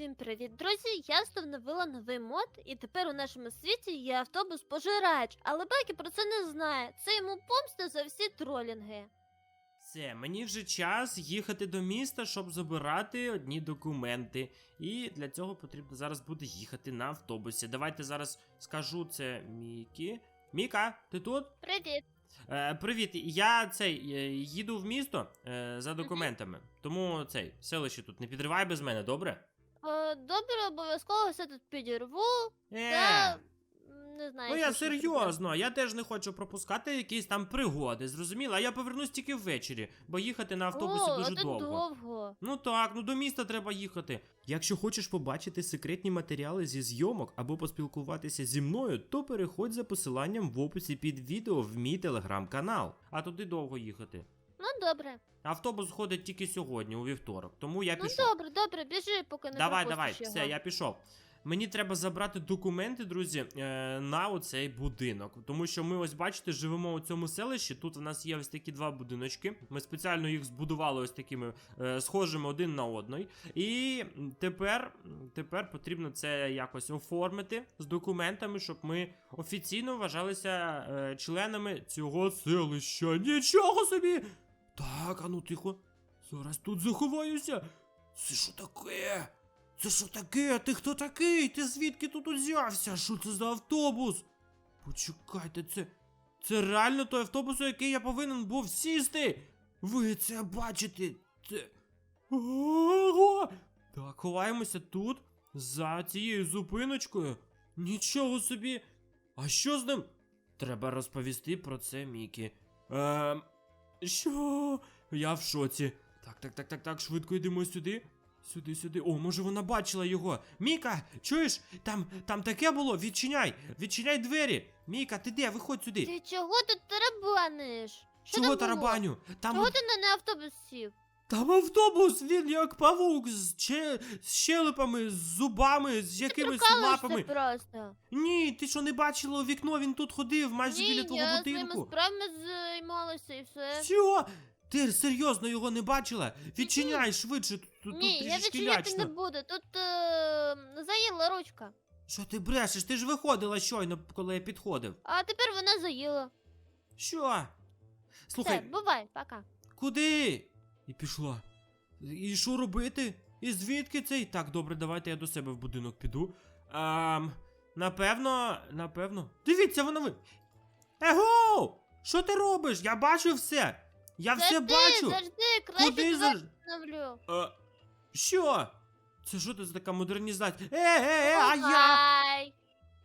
Всім привіт, друзі! Я встановила новий мод, і тепер у нашому світі є автобус пожирач. Але Бекі про це не знає. Це йому помста за всі тролінги. Все, мені вже час їхати до міста, щоб забирати одні документи. І для цього потрібно зараз буде їхати на автобусі. Давайте зараз скажу це Мікі. Міка, ти тут? Привіт! Е, привіт, я цей е, їду в місто е, за документами. Тому цей селище тут не підривай без мене, добре? Е, добре, обов'язково все тут підірву. Е, Та м, не знаю. ну що я ще серйозно, я теж не хочу пропускати якісь там пригоди, зрозуміла? Я повернусь тільки ввечері, бо їхати на автобусі О, дуже ти довго. довго. Ну так, ну до міста треба їхати. Якщо хочеш побачити секретні матеріали зі зйомок або поспілкуватися зі мною, то переходь за посиланням в описі під відео в мій телеграм-канал. А туди довго їхати. Ну добре. Автобус ходить тільки сьогодні, у вівторок, тому я Ну пішов. добре, добре, біжи, поки не давай, пропустиш давай, його. все, я пішов. Мені треба забрати документи, друзі, е, на оцей будинок. Тому що ми ось бачите, живемо у цьому селищі. Тут у нас є ось такі два будиночки. Ми спеціально їх збудували ось такими е, схожими один на одний. І тепер, тепер потрібно це якось оформити з документами, щоб ми офіційно вважалися е, членами цього селища. Нічого собі! Так, а ну тихо. Зараз тут заховаюся. Це що таке? Це що таке? Ти хто такий? Ти звідки тут узявся? Що це за автобус? Почекайте, це. Це реально той автобус, у який я повинен був сісти. Ви це бачите? Це. Ого! Так, ховаємося тут, за цією зупиночкою. Нічого собі. А що з ним? Треба розповісти про це Мікі. Ем. Що? Я в шоці. Так, так, так, так, так, швидко йдемо сюди. Сюди, сюди. О, може вона бачила його. Міка, чуєш? Там, там таке було. Відчиняй, відчиняй двері. Міка, ти де? Виходь сюди. Ти чого тут тарабаниш? Що Чого там було? тарабаню? Там, Чого ти на автобус сів? Там автобус, він як павук з, че, з щелепами, з зубами, з якимись лапами. просто. Ні, ти що не бачила у вікно, він тут ходив майже Ні, біля твого я своїми будинку. справами займалася і все. Що? Ти серйозно його не бачила? Відчиняй швидше, тут, тут Ні, я трішки відчиняти лячно. не буду. Тут е, заїла ручка. Що ти брешеш? Ти ж виходила щойно, коли я підходив. А тепер вона заїла. Що? Слухай, Все, бувай, пока. куди? І пішла. І що робити? І звідки цей? Так, добре, давайте я до себе в будинок піду. Ем, напевно, напевно. Дивіться, вона ви. Его! Що ти робиш? Я бачу все. Я все Завжди, бачу. завжди, краще Куди заж... встановлю. Е, що? Це що це за така модернізація? Е, е, е, а я.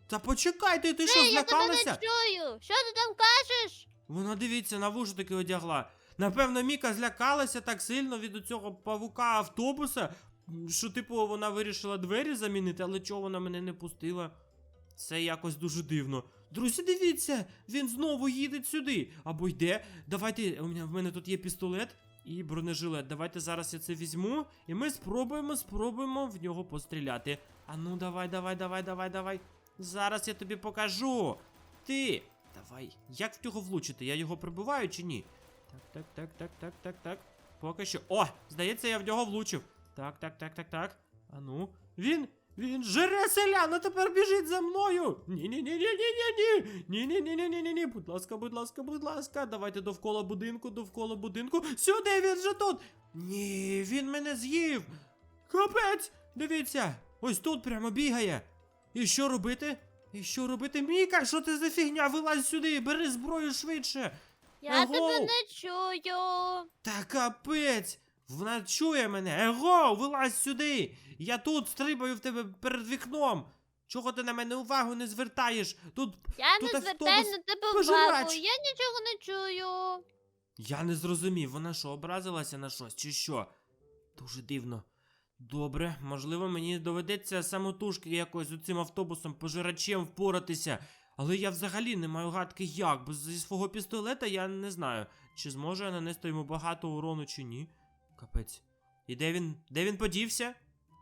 Та почекайте, ти що, Ей, я тебе не злякалася? чую. Що ти там кажеш? Вона дивіться, навушники одягла. Напевно, Міка злякалася так сильно від цього павука автобуса, що, типу, вона вирішила двері замінити, але чого вона мене не пустила? Це якось дуже дивно. Друзі, дивіться, він знову їде сюди. Або йде. Давайте, у мене, в мене тут є пістолет і бронежилет. Давайте зараз я це візьму, і ми спробуємо, спробуємо в нього постріляти. А ну, давай, давай, давай, давай, давай. Зараз я тобі покажу. Ти. Давай. Як в нього влучити? Я його прибиваю чи ні? Так, так, так, так, так, так, так. Поки що. О! Здається, я в нього влучив. Так, так, так, так, так. А ну. Він. Він жере селян, а тепер біжить за мною. Ні, ні, ні, ні, ні, ні, ні. Ні, ні, ні, ні, ні, ні, ні. Будь ласка, будь ласка, будь ласка. Давайте довкола будинку, довкола будинку. Сюди він же тут. Ні, він мене з'їв. Капець! Дивіться, ось тут прямо бігає. І що робити? І що робити? Міка, що ти за фігня? Вилазь сюди, бери зброю швидше. Я Ого. тебе не чую. Та капець! Вона чує мене. Его, вилазь сюди! Я тут стрибаю в тебе перед вікном. Чого ти на мене увагу не звертаєш? Тут Я Тут не звертаю автобус на тебе пожирач. увагу. Я нічого не чую. я не зрозумів, вона що, образилася на щось чи що? Дуже дивно. Добре, можливо, мені доведеться самотужки якось з цим автобусом пожирачем впоратися. Але я взагалі не маю гадки як, бо зі свого пістолета я не знаю, чи зможу я нанести йому багато урону чи ні. Капець. І де він? Де він подівся?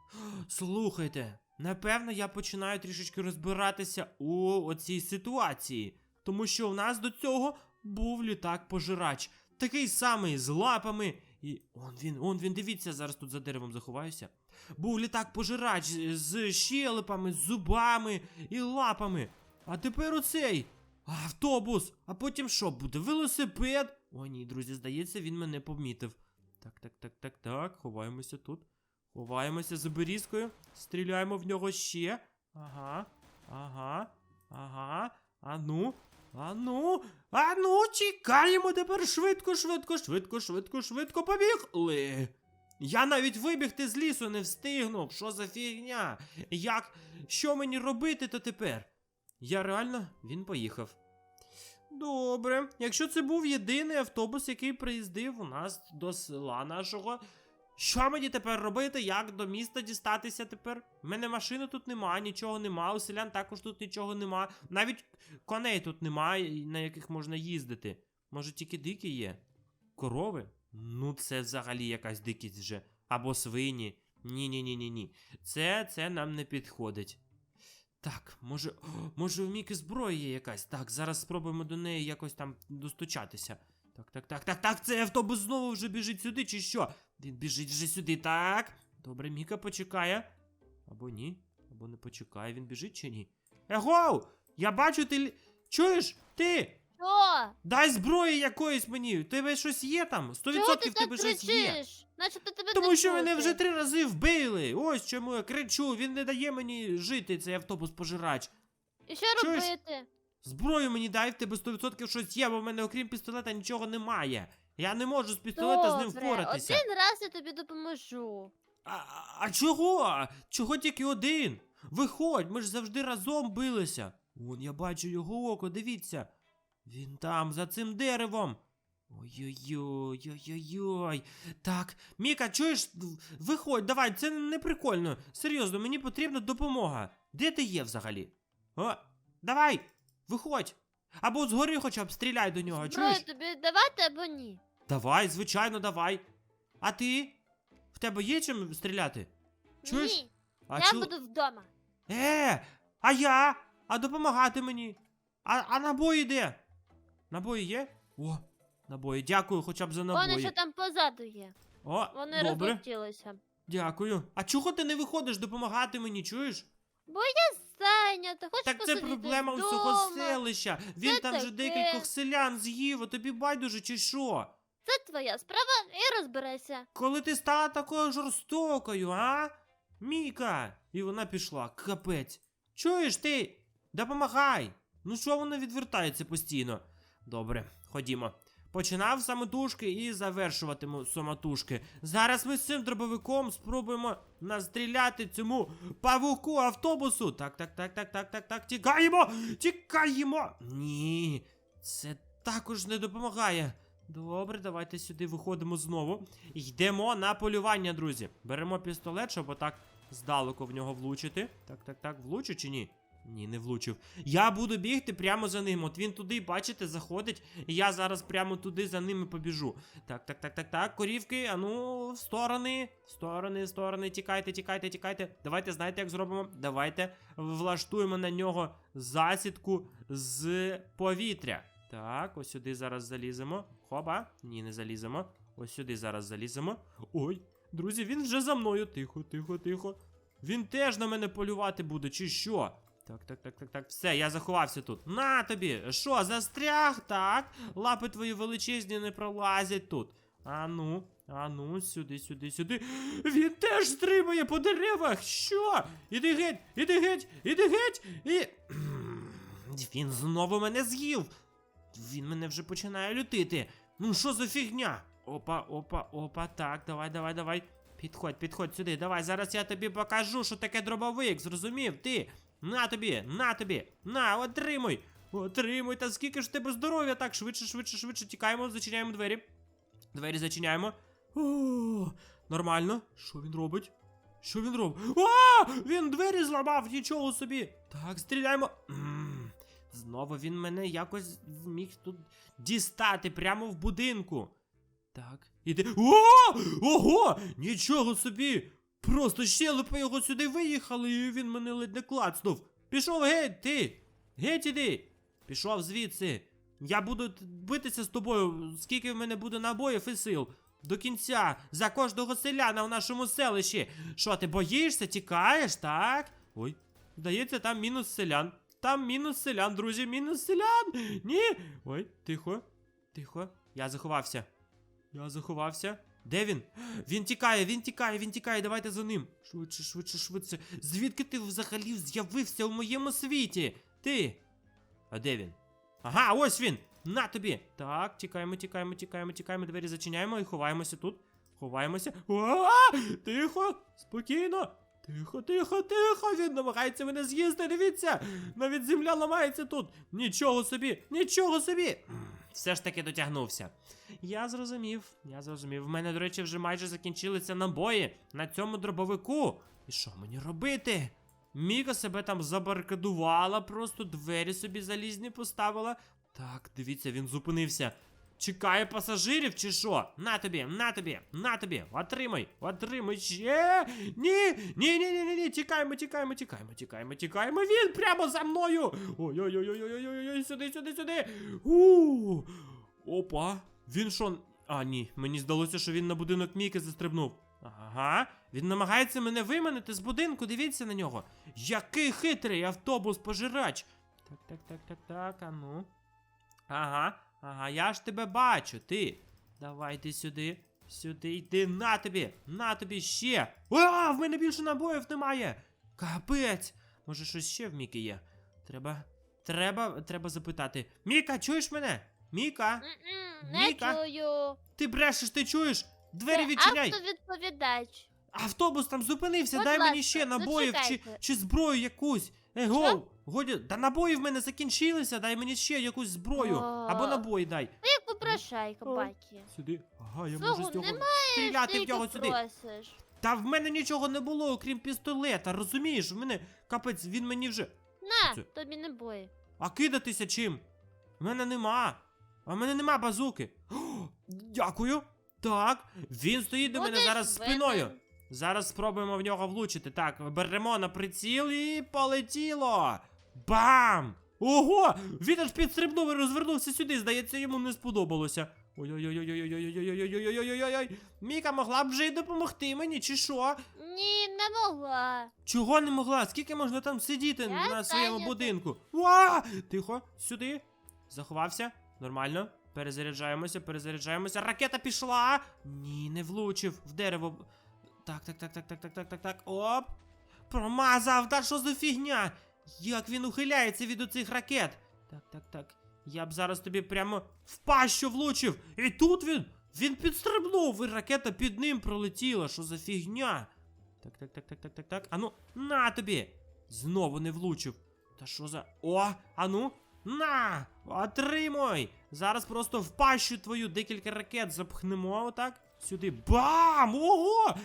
Слухайте, напевно, я починаю трішечки розбиратися у оцій ситуації. Тому що у нас до цього був літак-пожирач. Такий самий з лапами І он він, он він, дивіться, зараз тут за деревом заховаюся. Був літак пожирач з щелепами, з зубами і лапами. А тепер оцей автобус. А потім що буде? Велосипед? О, ні, друзі, здається, він мене помітив. Так, так, так, так, так. Ховаємося тут. Ховаємося за берізкою. Стріляємо в нього ще. Ага. Ага. Ага. Ану. Ану. Ану, чекаємо тепер швидко, швидко, швидко, швидко, швидко побігли. Я навіть вибігти з лісу не встигнув. Що за фігня? Як? Що мені робити то тепер? Я реально він поїхав. Добре, якщо це був єдиний автобус, який приїздив у нас до села нашого. Що мені тепер робити? Як до міста дістатися тепер? У мене машини тут нема, нічого нема, у селян також тут нічого нема. Навіть коней тут немає, на яких можна їздити. Може тільки дикі є? Корови? Ну, це взагалі якась дикість вже. Або свині. Ні, ні, ні, ні, ні. Це, це нам не підходить. Так, може, може у Міки зброя є якась. Так, зараз спробуємо до неї якось там достучатися. Так, так, так, так, так, цей автобус знову вже біжить сюди, чи що? Він біжить вже сюди, так. Добре, Міка почекає. Або ні, або не почекає, він біжить чи ні? Егоу! Я бачу, ти. Чуєш? Ти! Що? Дай зброї якоїсь мені! У тебе щось є там? Сто Чого ти відсотків так тебе щось є. кричиш? Начебто тебе Тому що мене вже три рази вбили. Ось чому я кричу. Він не дає мені жити, цей автобус пожирач. І що Чуєш? робити? Зброю мені дай, в тебе 100% щось є, бо в мене окрім пістолета нічого немає. Я не можу з пістолета з ним Добре, впоратися. Один раз я тобі допоможу. А- а чого? Чого тільки один? Виходь, ми ж завжди разом билися. Вон я бачу його око, дивіться. Він там, за цим деревом. Ой-ой-ой, ой-ой-ой. Так, Міка, чуєш? Виходь, давай, це не прикольно. Серйозно, мені потрібна допомога. Де ти є взагалі? О, давай, виходь. Або згори хоча б стріляй до нього, Зброю чуєш? тобі давати або ні? Давай, звичайно, давай. А ти? В тебе є чим стріляти? Чуєш? Ні, А я чу- буду вдома. Е, а я? А допомагати мені? А, а набої де? Набої є? О, набої. Дякую хоча б за Вони набої. що там позаду є. О, Вони добре. розлетілися. Дякую. А чого ти не виходиш допомагати мені, чуєш? Бо я Зайнята, хочеш Так це посидіти проблема вдома? усього селища. Він Це там вже таке. декількох селян з'їв, а тобі байдуже чи що? Це твоя справа і розберися. Коли ти стала такою жорстокою, а? Міка! І вона пішла, капець. Чуєш ти? Допомагай! Ну що вона відвертається постійно? Добре, ходімо. Починав самотужки і завершуватиму самотужки. Зараз ми з цим дробовиком спробуємо настріляти цьому павуку автобусу. Так, так, так, так, так, так, так. Тікаємо! Тікаємо! Ні, це також не допомагає. Добре, давайте сюди виходимо знову. Йдемо на полювання, друзі. Беремо пістолет, щоб отак здалеку в нього влучити. Так, так, так, влучу чи ні? Ні, не влучив. Я буду бігти прямо за ним. От він туди, бачите, заходить. І я зараз прямо туди за ними побіжу. Так, так, так, так, так. Корівки, а ну, в сторони, в сторони, в сторони. Тікайте, тікайте, тікайте. Давайте, знаєте, як зробимо? Давайте влаштуємо на нього засідку з повітря. Так, ось сюди зараз заліземо. Хоба. Ні, не заліземо. Ось сюди зараз заліземо. Ой, друзі, він вже за мною. Тихо, тихо, тихо. Він теж на мене полювати буде, чи що? Так, так, так, так, так. Все, я заховався тут. На тобі! Що, застряг? Так. Лапи твої величезні не пролазять тут. Ану, ану, сюди, сюди, сюди. Він теж стрибає по деревах. Що? Іди геть, іди геть, іди геть. І. Він знову мене з'їв. Він мене вже починає лютити. Ну що за фігня? Опа, опа, опа, так, давай, давай, давай. Підходь, підходь сюди, давай. Зараз я тобі покажу, що таке дробовик, зрозумів? Ти. На тобі, на тобі, на, отримуй. Отримуй, та скільки ж тебе здоров'я, так, швидше, швидше, швидше, тікаємо, зачиняємо двері. Двері зачиняємо. О, нормально. Що він робить? Що він робить? О! Він двері зламав, нічого собі. Так, стріляємо. Знову він мене якось зміг тут дістати прямо в будинку. Так, іди. О! Ого! Нічого собі! Просто щелепи його сюди виїхали, і він мене ледь не клацнув. Пішов геть, ти! Геть іди! Пішов звідси. Я буду битися з тобою, скільки в мене буде набоїв і сил. до кінця за кожного селяна в нашому селищі. Що, ти боїшся, тікаєш, так? Ой, здається, там мінус селян. Там мінус селян, друзі, мінус селян. Ні. Ой, тихо, тихо. Я заховався. Я заховався. Де він? Він тікає, він тікає, він тікає. Давайте за ним. Швидше, швидше, швидше. Звідки ти взагалі з'явився у моєму світі? Ти? А де він? Ага, ось він! На тобі! Так, тікаємо, тікаємо, тікаємо, тікаємо, двері зачиняємо і ховаємося тут. Ховаємося. А! Тихо! Спокійно! Тихо, тихо, тихо! Він намагається мене з'їсти, дивіться! Навіть земля ламається тут! Нічого собі! Нічого собі! Все ж таки дотягнувся. Я зрозумів, я зрозумів. В мене, до речі, вже майже закінчилися набої на цьому дробовику. І що мені робити? Міка себе там забаркадувала, просто двері собі залізні поставила. Так, дивіться, він зупинився. Чекає пасажирів чи що? На тобі, на тобі, на тобі. Отримай, отримай ще. Ні, ні, ні, ні, ні, ні. Тікаємо, тікаємо, тікаємо, тікаємо, тікаємо. Він прямо за мною. Ой-ой-ой-ой-ой-ой, сюди, сюди, сюди. У. Опа. Він що? А, ні, мені здалося, що він на будинок Міки застрибнув. Ага, він намагається мене виманити з будинку, дивіться на нього. Який хитрий автобус пожирач. Так, так, так, так, так, а ну. Ага, ага, я ж тебе бачу, ти. Давай ти сюди. Сюди йди, на тобі, на тобі ще. А, в мене більше набоїв немає. Капець. Може, щось ще в Міки є. Треба. Треба, треба запитати. Міка, чуєш мене? Міка, Не Віка? чую. ти брешеш, ти чуєш? Двері Це відчиняй. автовідповідач. Автобус там зупинився, Будь дай мені ще набоїв чи, зачекайте. чи зброю якусь. Его, годі, та набої в мене закінчилися, дай мені ще якусь зброю. А. Або набої дай. Ви як попрошайка, О. Сюди. Ага, я можу з цього немає, стріляти в нього сюди. просиш. Та в мене нічого не було, окрім пістолета, розумієш? В мене капець, він мені вже. На, Це- тобі не бої. А кидатися чим? В мене нема. А в мене нема базуки. О, дякую. Так, він стоїть до мене Будеш зараз винен. спиною. Зараз спробуємо в нього влучити. Так, беремо на приціл і полетіло. Бам! Ого! Він аж підстрибнув і розвернувся сюди. Здається, йому не сподобалося. Ой-ой-ой-ой-ой-ой-ой-ой-ой-ой-ой-ой-ой-ой-ой. Міка могла б вже й допомогти мені, чи що? Ні, не могла. Чого не могла? Скільки можна там сидіти Я на своєму зайнята. будинку? Ва! Тихо, сюди. Заховався. Нормально. Перезаряджаємося, перезаряджаємося. Ракета пішла. Ні, не влучив. В дерево. Так, так, так, так, так, так, так, так, так. Оп. Промазав. Та що за фігня? Як він ухиляється від оцих ракет? Так, так, так. Я б зараз тобі прямо в пащу влучив. І тут він. Він підстрибнув, і ракета під ним пролетіла. Що за фігня? Так, так, так, так, так, так, так. Ану, на тобі! Знову не влучив. Та що за. О, ану, на! Отримуй! Зараз просто в пащу твою декілька ракет запхнемо отак. Сюди. Бам! Ого!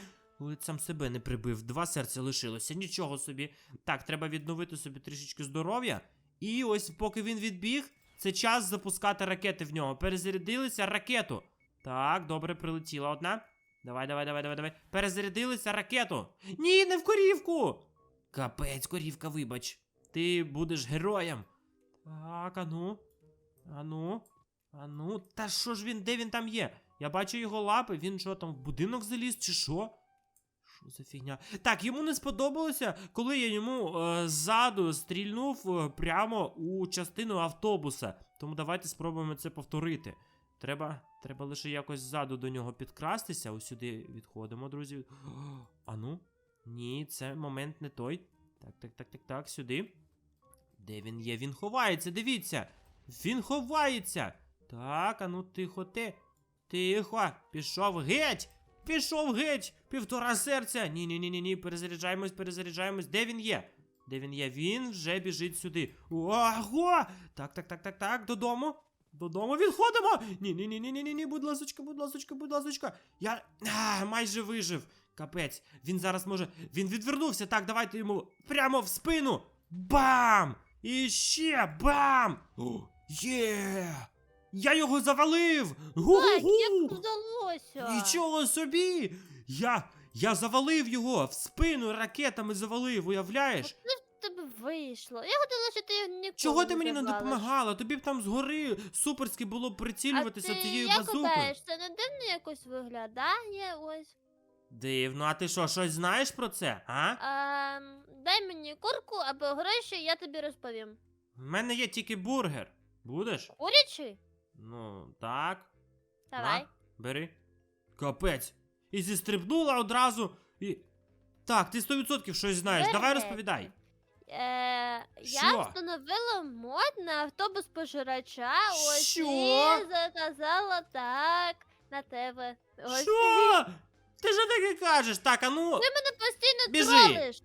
Ледь сам себе не прибив. Два серця лишилося, нічого собі. Так, треба відновити собі трішечки здоров'я. І ось, поки він відбіг, це час запускати ракети в нього. Перезарядилися ракету. Так, добре, прилетіла одна. Давай, давай, давай, давай, давай. Перезарядилися ракету. Ні, не в корівку. Капець, корівка, вибач. Ти будеш героєм. Так, ану. Ану. Ану. Та що ж він, де він там є? Я бачу його лапи, він що там в будинок заліз, чи що? Що за фігня? Так, йому не сподобалося, коли я йому е, ззаду стрільнув е, прямо у частину автобуса. Тому давайте спробуємо це повторити. Треба, треба лише якось ззаду до нього підкрастися. Ось сюди відходимо, друзі. Ану. Ні, це момент не той. Так, так, так, так, так, сюди. Де він є? Він ховається, дивіться. Він ховається. Так, ану, тихо ти. Тихо. Пішов геть. Пішов геть. Півтора серця. Ні, ні, ні, ні, ні. Перезаряджаємось, перезаряджаємось. Де він є? Де він є? Він вже біжить сюди. Ого! Так, так, так, так, так, додому. Додому відходимо! Ні, ні, ні, ні, ні, ні, ні, будь ласочка, будь ласочка, будь ласочка. Я а, майже вижив. Капець. Він зараз може. Він відвернувся. Так, давайте йому прямо в спину. Бам! І ще бам! Є! Я його завалив! Так, Гу-гу-гу! як вдалося? Нічого собі! Я. Я завалив його в спину ракетами завалив, уявляєш? В тебе вийшло. Я хотіла, що ти ніколи Чого ти мені не завалиш. допомагала? Тобі б там згори суперськи було прицілюватися а ти цією як базукою. гадаєш, це не дивно якось виглядає ось. Дивно, а ти що, щось знаєш про це? А? А, дай мені курку або гроші, я тобі розповім. В мене є тільки бургер. Будеш? Курячий? Ну, так. Давай. На, бери. Капець. І зістрибнула одразу. І. Так, ти 100% щось знаєш. Давай розповідай. Е, я Що? встановила мод на автобус пожирача. Ось Що? і заказала так на тебе. Ось Що? Ти що таке кажеш? Так, а ну, ти мене постійно Біжи. тролиш.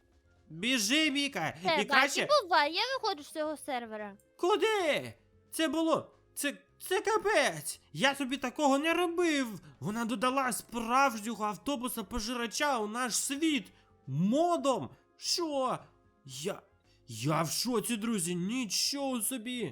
біжи, Віка. Все, І краще. так, і буває, я виходжу з цього сервера. Куди? Це було. Це. Це капець! Я собі такого не робив! Вона додала справжнього автобуса пожирача у наш світ! Модом! Що? Я. Я в шоці, друзі, нічого собі!